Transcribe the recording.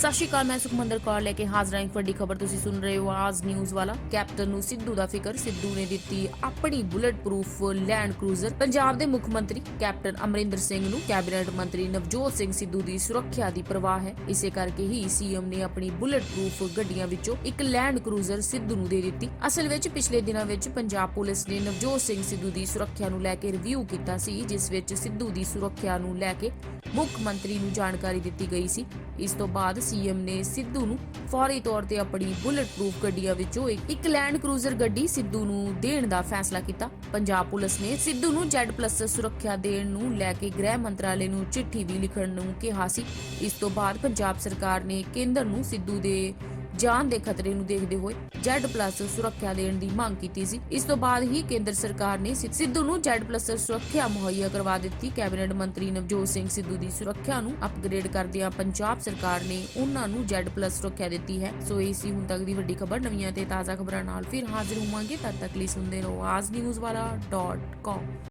ਸਤਿ ਸ਼੍ਰੀ ਅਕਾਲ, ਮੈਂ ਸੁਖਮੰਦਰ ਕੌਰ ਲੈ ਕੇ ਹਾਜ਼ਰ ਹਾਂ ਇੱਕ ਵੱਡੀ ਖਬਰ। ਤੁਸੀਂ ਸੁਣ ਰਹੇ ਹੋ ਆਜ਼ ਨਿਊਜ਼ ਵਾਲਾ। ਕੈਪਟਨ ਨੂੰ ਸਿੱਧੂ ਦਾ ਫਿਕਰ, ਸਿੱਧੂ ਨੇ ਦਿੱਤੀ ਆਪਣੀ bullet proof land cruiser. Punjab ਦੇ ਮੁੱਖ ਮੰਤਰੀ ਕੈਪਟਨ ਅਮਰਿੰਦਰ ਸਿੰਘ ਨੂੰ ਕੈਬਨਿਟ ਮੰਤਰੀ ਨਵਜੋਤ ਸਿੰਘ ਸਿੱਧੂ ਦੀ ਸੁਰੱਖਿਆ ਦੀ ਪਰਵਾਹ ਹੈ। ਇਸੇ ਕਰਕੇ ਹੀ ਸੀਐਮ ਨੇ ਆਪਣੀ ਬੁਲਟ ਪ੍ਰੂਫ ਗੱਡੀਆਂ ਵਿੱਚੋਂ ਇੱਕ ਲੈਂਡ ਕਰੂਜ਼ਰ ਸਿੱਧੂ ਨੂੰ ਦੇ ਦਿੱਤੀ। ਅਸਲ ਵਿੱਚ ਪਿਛਲੇ ਦਿਨਾਂ ਵਿੱਚ ਪੰਜਾਬ ਪੁਲਿਸ ਨੇ ਨਵਜੋਤ ਸਿੰਘ ਸਿੱਧੂ ਦੀ ਸੁਰੱਖਿਆ ਨੂੰ ਲੈ ਕੇ ਰਿਵਿਊ ਕੀਤਾ ਸੀ, ਜਿਸ ਵਿੱਚ ਸਿੱਧੂ ਦੀ ਸੁਰੱਖਿਆ ਨੂੰ ਲੈ ਕੇ ਮੁੱਖ ਮੰਤਰੀ ਨੂੰ ਜਾਣਕਾਰੀ ਦਿੱਤੀ ਗਈ ਸੀ। ਇਸ ਤੋਂ ਬਾਅਦ ਸੀਐਮ ਨੇ ਸਿੱਧੂ ਨੂੰ ਫੌਰੀ ਤੌਰ ਤੇ ਆਪਣੀ ਬੁਲਟ ਪ੍ਰੂਫ ਗੱਡੀਆਂ ਵਿੱਚੋਂ ਇੱਕ- ਲੈਂਡ ਕਰੂਜ਼ਰ ਗੱਡੀ ਸਿੱਧੂ ਨੂੰ ਦੇਣ ਦਾ ਫੈਸਲਾ ਕੀਤਾ। ਪੰਜਾਬ ਪੁਲਿਸ ਨੇ ਸਿੱਧੂ ਨੂੰ ਜੈਡ ਪਲੱਸ ਸੁਰੱਖਿਆ ਦੇਣ ਨੂੰ ਲੈ ਕੇ ਗ੍ਰਹਿ ਮੰਤਰਾਲੇ ਨੂੰ ਚਿੱਠੀ ਵੀ ਲਿਖਣ ਨੂੰ ਕਿਹਾ ਸੀ। ਇਸ ਤੋਂ ਬਾਅਦ ਪੰਜਾਬ ਸਰਕਾਰ ਨੇ ਕੇਂਦਰ ਨੂੰ ਸਿੱਧੂ ਦੇ ਜਾਨ ਦੇ ਖਤਰੇ ਨੂੰ ਦੇਖਦੇ ਹੋਏ Z+ ਸੁਰੱਖਿਆ ਦੇਣ ਦੀ ਮੰਗ ਕੀਤੀ ਸੀ। ਇਸ ਤੋਂ ਬਾਅਦ ਹੀ ਕੇਂਦਰ ਸਰਕਾਰ ਨੇ ਸਿੱਧੂ ਨੂੰ Z+ ਸੁਰੱਖਿਆ ਮੁਹੱਈਆ ਕਰਵਾ ਦਿੱਤੀ। ਕੈਬਨਿਟ ਮੰਤਰੀ ਨਵਜੋਤ ਸਿੰਘ ਸਿੱਧੂ ਦੀ ਸੁਰੱਖਿਆ ਨੂੰ ਅਪਗ੍ਰੇਡ ਕਰਦਿਆਂ ਪੰਜਾਬ ਸਰਕਾਰ ਨੇ ਉਹਨਾਂ ਨੂੰ Z+ ਸੁਰੱਖਿਆ ਦਿੱਤੀ ਹੈ। ਸੋ ਇਹ ਸੀ ਹੁਣ ਤੱਕ ਦੀ ਵੱਡੀ ਖਬਰ। ਨਵੀਆਂ ਤੇ ਤਾਜ਼ਾ ਖਬਰਾਂ ਨਾਲ ਫਿਰ ਹਾਜ਼ਰ ਹੋਵਾਂਗੇ। ਤਦ ਤੱਕ ਲਈ ਸੁਣਦੇ ਰਹੋ ਆਜ਼ ਨਿਊਜ਼ ਵਾਲਾ .com